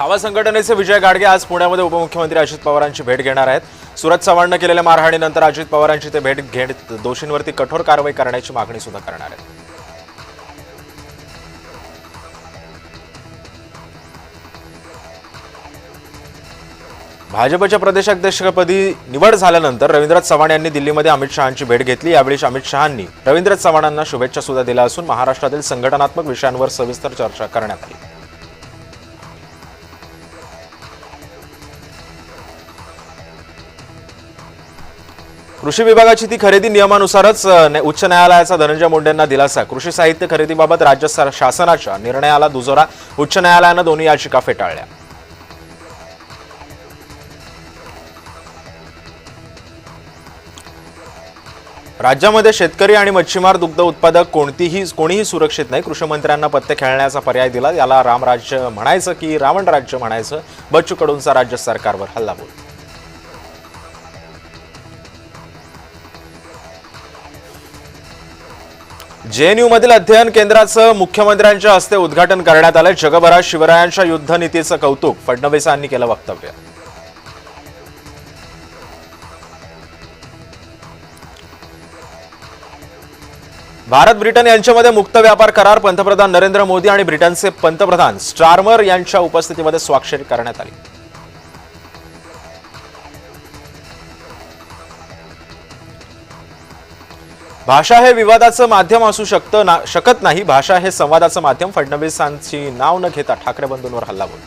छावा संघटनेचे विजय गाडगे आज पुण्यामध्ये उपमुख्यमंत्री अजित पवारांची भेट घेणार आहेत. सुरत चव्हाणनं केलेल्या मारहाणीनंतर अजित पवारांची ते भेट घेत दोषींवरती कठोर कारवाई करण्याची मागणी सुद्धा करणार आहेत. भाजपच्या प्रदेशाध्यक्षपदी निवड झाल्यानंतर रवींद्र चव्हाण यांनी दिल्लीमध्ये अमित शहांची भेट घेतली. यावेळी अमित शहांनी रवींद्र चव्हाणांना शुभेच्छा सुद्धा दिल्या असून महाराष्ट्रातील संघटनात्मक विषयांवर सविस्तर चर्चा करण्यात आली. कृषी विभागाची ती खरेदी नियमानुसारच उच्च न्यायालयाचा धनंजय मुंडेंना दिलासा. कृषी साहित्य खरेदीबाबत राज्य शासनाच्या निर्णयाला दुजोरा. उच्च न्यायालयानं दोन्ही याचिका फेटाळल्या. राज्यामध्ये शेतकरी आणि मच्छीमार दुग्ध उत्पादक कोणतीही कोणीही सुरक्षित नाही. कृषीमंत्र्यांना पत्ते खेळण्याचा पर्याय दिला. याला रामराज्य म्हणायचं की रावण राज्य म्हणायचं. बच्चू कडूंचा राज्य सरकारवर हल्लाबोल. जेएनयू मधील अध्ययन केंद्राचं मुख्यमंत्र्यांच्या हस्ते उद्घाटन करण्यात आलं. जगभरात शिवरायांच्या युद्धनीतीचं कौतुक. फडणवीसांनी केलं वक्तव्य. भारत ब्रिटन यांच्यामध्ये मुक्त व्यापार करार पंतप्रधान नरेंद्र मोदी आणि ब्रिटनचे पंतप्रधान स्टारमर यांच्या उपस्थितीमध्ये स्वाक्षरी करण्यात आली. भाषा हे विवादाचं माध्यम असू शकतं ना शकत नाही. भाषा हे संवादाचं माध्यम. फडणवीसांची नाव न घेता ठाकरे बंधूंवर हल्ला बोल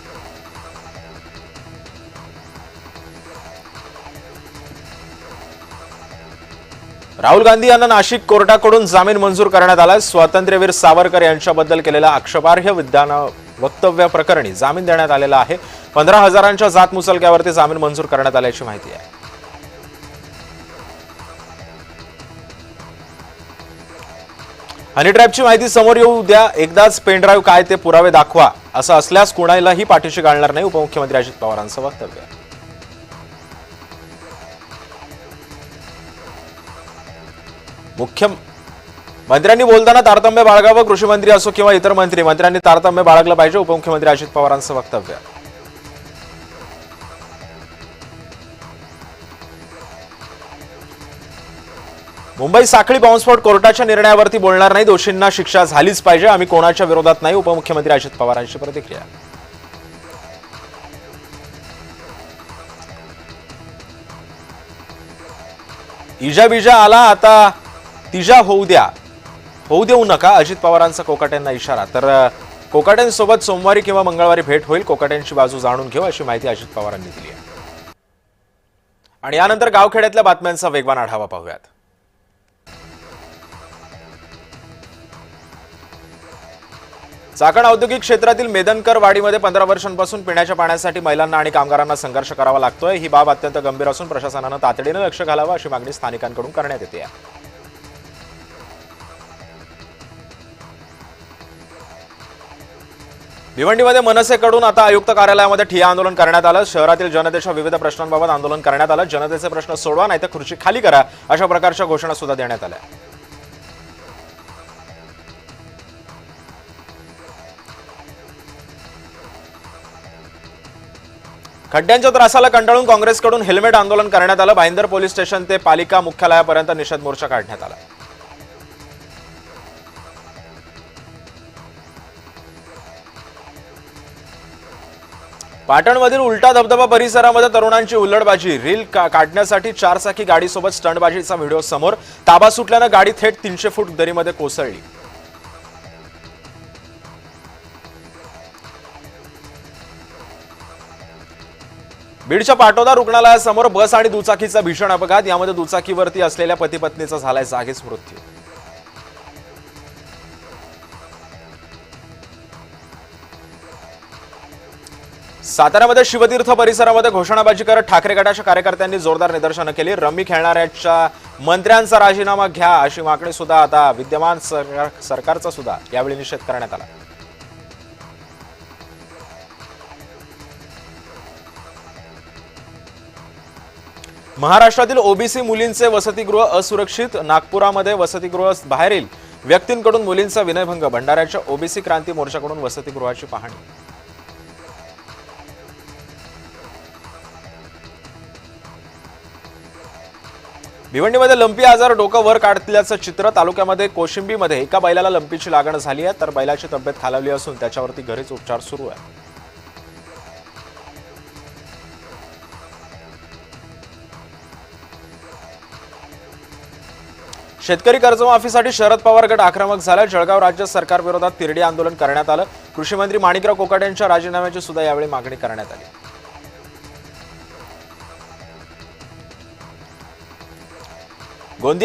राहुल गांधी यांना नाशिक कोर्टाकडून जामीन मंजूर करण्यात आला स्वातंत्र्यवीर सावरकर यांच्याबद्दल केलेल्या आक्षेपार्ह विद्यान वक्तव्य प्रकरणी जामीन देण्यात आलेला आहे. पंधरा हजारांच्या जात मुचलक्यावरती जामीन मंजूर करण्यात आल्याची माहिती आहे. हनी ट्रॅपची माहिती समोर येऊ द्या. एकदाच पेनड्राईव्ह काय ते पुरावे दाखवा. असं असल्यास कुणालाही पाठीशी घालणार नाही. उपमुख्यमंत्री अजित पवारांचं वक्तव्य. मुख्य मंत्र्यांनी बोलताना तारतम्य बाळगावं कृषी मंत्री असो किंवा इतर मंत्री मंत्र्यांनी तारतम्य बाळगलं पाहिजे उपमुख्यमंत्री अजित पवारांचं वक्तव्य. मुंबई साखळी बॉम्बस्फोट कोर्टाच्या निर्णयावरती बोलणार नाही. दोषींना शिक्षा झालीच पाहिजे. आम्ही कोणाच्या विरोधात नाही? उपमुख्यमंत्री अजित पवारांची प्रतिक्रिया. इजा बिजा आला आता तिजा होऊ द्या. होऊ देऊ नका. अजित पवारांचा कोकाट्यांना इशारा. तर कोकाट्यांसोबत सोमवारी किंवा मंगळवारी भेट होईल. कोकाट्यांची बाजू जाणून घेऊ. अशी माहिती अजित पवारांनी दिली आहे. आणि यानंतर गावखेड्यातल्या बातम्यांचा वेगवान आढावा पाहूयात. चाकण औद्योगिक क्षेत्रातील मेदनकर वाडीमध्ये पंधरा वर्षांपासून पिण्याच्या पाण्यासाठी महिलांना आणि कामगारांना संघर्ष करावा लागतोय. ही बाब अत्यंत गंभीर असून प्रशासनानं तातडीनं लक्ष घालावं अशी मागणी स्थानिकांकडून करण्यात येते. आहे भिवंडीमध्ये मनसेकडून आता आयुक्त कार्यालयामध्ये ठिया आंदोलन करण्यात आलं. शहरातील जनतेच्या विविध प्रश्नांबाबत आंदोलन करण्यात आलं. जनतेचे प्रश्न सोडवा नाही तर खुर्ची खाली करा अशा प्रकारच्या घोषणा सुद्धा देण्यात आल्या. खड्ड्यांच्या त्रासाला कंटाळून काँग्रेसकडून हेल्मेट आंदोलन करण्यात आलं. बाईंदर पोलीस स्टेशन ते पालिका मुख्यालयापर्यंत निषेध मोर्चा काढण्यात आला. पाटणमधील उलटा धबधबा परिसरामध्ये तरुणांची उल्लडबाजी रील का- काढण्यासाठी चारचाकी गाडीसोबत स्टंटबाजीचा व्हिडिओ समोर. ताबा सुटल्यानं गाडी थेट तीनशे फूट दरीमध्ये कोसळली. बीडच्या पाटोदा रुग्णालयासमोर बस आणि दुचाकीचा भीषण अपघात. यामध्ये दुचाकीवरती असलेल्या पती पत्नीचा झालाय जागीच मृत्यू. साताऱ्यामध्ये शिवतीर्थ परिसरामध्ये घोषणाबाजी करत ठाकरे गटाच्या कार्यकर्त्यांनी जोरदार निदर्शनं केली. रम्मी खेळणाऱ्याच्या मंत्र्यांचा राजीनामा घ्या अशी मागणी सुद्धा आता विद्यमान सरकारचा सुद्धा यावेळी निषेध करण्यात आला. महाराष्ट्रातील ओबीसी मुलींचे वसतिगृह असुरक्षित नागपुरामध्ये वसतिगृह बाहेरील व्यक्तींकडून मुलींचा विनयभंग भंडाऱ्याच्या ओबीसी क्रांती मोर्चाकडून वसतिगृहाची पाहणी. भिवंडीमध्ये लंपी आजार डोकं वर काढल्याचं चित्र तालुक्यामध्ये कोशिंबीमध्ये. एका बैलाला लंपीची लागण झाली आहे तर बैलाची तब्येत खालावली असून त्याच्यावरती घरीच उपचार सुरू आहे. शेतकरी कर्जमाफीसाठी शरद पवार गट आक्रमक झाला. जळगाव राज्य सरकार विरोधात तिरडी आंदोलन करण्यात आलं. कृषी मंत्री माणिकराव कोकाट यांच्या राजीनाम्याची सुद्धा यावेळी मागणी करण्यात आली. गोंदिया